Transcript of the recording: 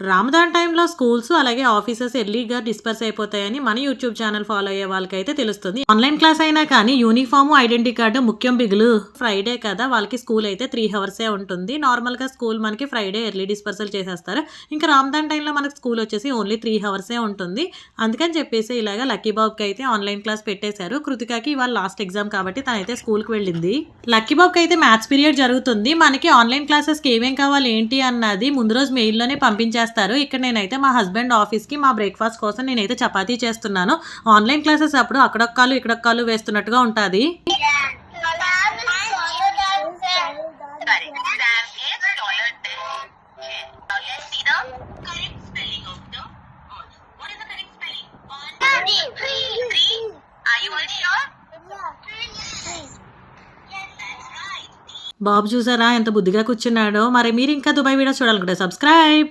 రామదాన్ టైంలో స్కూల్స్ అలాగే ఆఫీసెస్ ఎర్లీగా డిస్పర్స్ అయిపోతాయని మన యూట్యూబ్ ఛానల్ ఫాలో అయ్యే వాళ్ళకైతే తెలుస్తుంది. ఆన్లైన్ క్లాస్ అయినా కానీ యూనిఫామ్ ఐడెంటిటీ కార్డు ముఖ్యం బిగులు. ఫ్రైడే కదా వాళ్ళకి స్కూల్ అయితే త్రీ హవర్సే ఉంటుంది. నార్మల్గా స్కూల్ మనకి ఫ్రైడే ఎర్లీ డిస్పర్సల్ చేసేస్తారు. ఇంకా రామదాన్ టైంలో మనకి స్కూల్ వచ్చేసి ఓన్లీ త్రీ హవర్సే ఉంటుంది. అందుకని చెప్పేసి ఇలాగ లక్కీ బాబుకి అయితే ఆన్లైన్ క్లాస్ పెట్టేశారు. కృతికాకి ఇవాళ లాస్ట్ ఎగ్జామ్ కాబట్టి తనైతే స్కూల్కి వెళ్ళింది. లక్కీ బాబుకి అయితే మ్యాథ్స్ పీరియడ్ జరుగుతుంది. మనకి ఆన్లైన్ క్లాసెస్కి ఏమేం కావాలి ఏంటి అన్నది ముందు రోజు మెయిల్లోనే చేస్తారు. ఇక్కడ నేనైతే మా హస్బెండ్ ఆఫీస్కి మా బ్రేక్ఫాస్ట్ కోసం నేనైతే చపాతీ చేస్తున్నాను. ఆన్లైన్ క్లాసెస్ అప్పుడు అక్కడొక్కలు ఇక్కడొక్కలు వేస్తున్నట్టుగా ఉంటుంది. బాబు చూసారా ఎంత బుద్ధిగా కూర్చున్నాడో. మరి మీరు ఇంకా దుబాయ్ వీడియో చూడాలనుకుంటే సబ్స్క్రైబ్